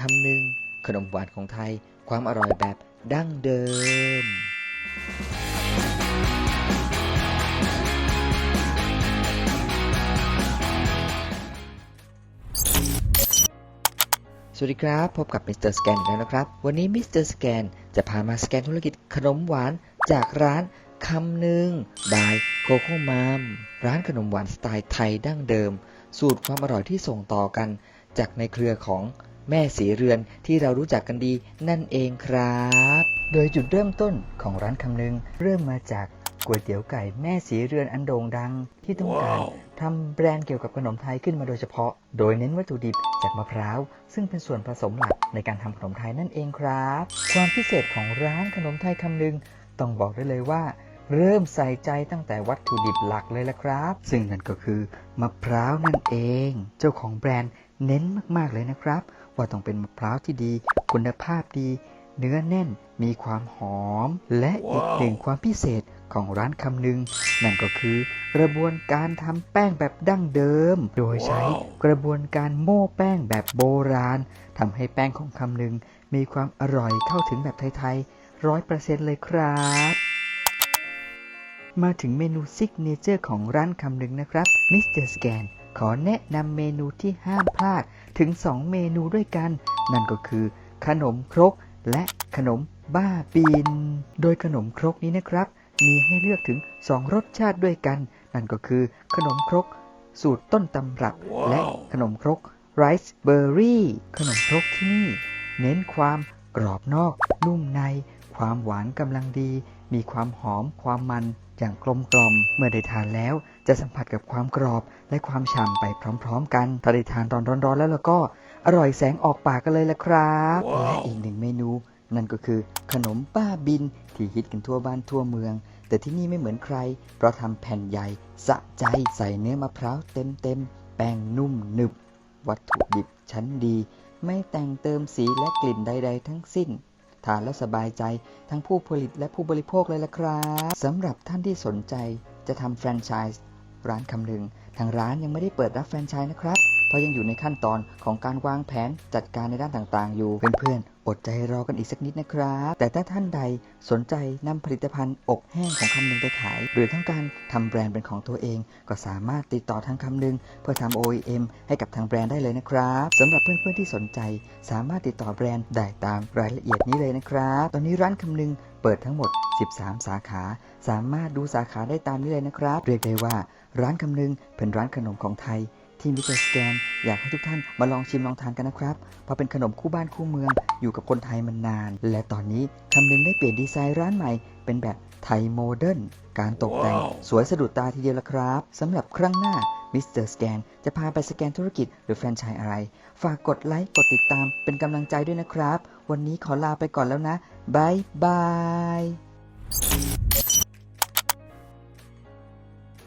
คำหนึ่งขนมหวานของไทย ความอร่อยแบบดั้งเดิม สวัสดีครับ พบกับมิสเตอร์สแกนแล้วนะครับ วันนี้มิสเตอร์สแกนจะพามาสแกนธุรกิจขนมหวานจากร้านคำหนึ่งบายโคโค่มามร้านขนมหวานสไตล์ไทยดั้งเดิม สูตรความอร่อยที่ส่งต่อกันจากในเครือของ แม่สีเรือนที่เรารู้จักกันดีนั่นเองครับ โดยจุดเริ่มต้นของร้านคำหนึ่งเริ่มมาจากก๋วยเตี๋ยวไก่แม่สีเรือนอันโด่งดัง ที่ต้องการทำแบรนด์เกี่ยวกับขนมไทยขึ้นมาโดยเฉพาะ โดยเน้นวัตถุดิบจากมะพร้าว ซึ่งเป็นส่วนผสมหลักในการทำขนมไทยนั่นเองครับ ความพิเศษของร้านขนมไทยคำหนึ่งต้องบอกได้เลยว่า เริ่มใส่ใจตั้งแต่วัตถุดิบหลักเลยละครับ ซึ่งนั่นก็คือมะพร้าวนั่นเอง เจ้าของแบรนด์เน้นมากๆเลยนะครับ ว่าต้องเป็นมะพร้าวที่ดี คุณภาพดี เนื้อแน่นมีความหอม และอีกหนึ่งความพิเศษของร้านคำหนึ่งนั่นก็คือกระบวนการทำแป้งแบบดั้งเดิม โดยใช้กระบวนการโม่แป้งแบบโบราณทำให้แป้งของคำหนึ่งมีความอร่อยเข้าถึงแบบไทยๆร้อยเปอร์เซ็นต์เลยครับ มาถึงเมนูซิกเนเจอร์ของร้านคำหนึ่งนะครับมิสเตอร์สแกนขอแนะนำเมนูที่ห้ามพลาดถึง 2 เมนูด้วยกัน นั่นก็คือ ขนมครกและขนมบ้าบินโดยขนมครกนี้นะครับ มีให้เลือกถึง 2 รสชาติด้วยกัน นั่นก็คือ ขนมครก สูตรต้นตำรับและขนมครกไรซ์เบอร์รี่ขนมครกที่นี่ เน้นความ กรอบนอกนุ่มใน ความหวานกำลังดี มีความหอมความมันอย่างกลมกล่อม เมื่อได้ทานแล้วจะสัมผัสกับความกรอบและความฉ่ำไปพร้อมๆ กัน ถ้าได้ทานตอนร้อนๆแล้วแล้วก็ อร่อยแสงออกปากกันเลยละครับและอีกหนึ่งเมนู นั่นก็คือขนมป้าบินที่ฮิตกันทั่วบ้านทั่วเมือง แต่ที่นี่ไม่เหมือนใคร เพราะทำแผ่นใหญ่ สะใจใส่เนื้อมะพร้าวเต็มๆ แป้งนุ่มหนึบ วัตถุดิบชั้นดี ไม่แต่งเติมสีและกลิ่นใด ๆ ทั้งสิ้น ทานแล้วสบายใจทั้งผู้ผลิตและผู้บริโภคเลยละครับสำหรับท่านที่สนใจจะทำแฟรนไชส์ร้านคำหนึ่งทางร้านยังไม่ได้เปิดรับแฟรนไชส์นะครับ เพราะยังอยู่ในขั้นตอนของการวางแผนจัดการในด้านต่างๆ อยู่เพื่อนๆ อดใจรอกันอีกสักนิดนะครับ แต่ถ้าท่านใดสนใจนำผลิตภัณฑ์อกแห้งของคำหนึ่งไปขาย หรือต้องการทำแบรนด์เป็นของตัวเอง ก็สามารถติดต่อทางคำหนึ่งเพื่อทำ OEM ให้กับทางแบรนด์ได้เลยนะครับสำหรับเพื่อนๆที่สนใจ สามารถติดต่อแบรนด์ได้ตามรายละเอียดนี้เลยนะครับ ตอนนี้ร้านคำหนึ่งเปิดทั้งหมด 13 สาขา สามารถดูสาขาได้ตามนี้เลยนะครับ เรียกได้ว่า ร้านคำหนึ่งเป็นร้านขนมของไทย ที่มิสเตอร์สแกน อยากให้ทุกท่านมาลองชิมลองทานกันนะครับ เพราะเป็นขนมคู่บ้านคู่เมือง อยู่กับคนไทยมานาน และตอนนี้คำนึงได้เปลี่ยนดีไซน์ร้านใหม่ เป็นแบบไทยโมเดิร์น การตกแต่ง สวยสะดุดตาทีเดียวละครับสำหรับครั้งหน้ามิสเตอร์สแกนจะพาไปสแกนธุรกิจหรือแฟรนไชส์อะไร ฝากกดไลค์กดติดตามเป็นกำลังใจด้วยนะครับ วันนี้ขอลาไปก่อนแล้วนะบายบาย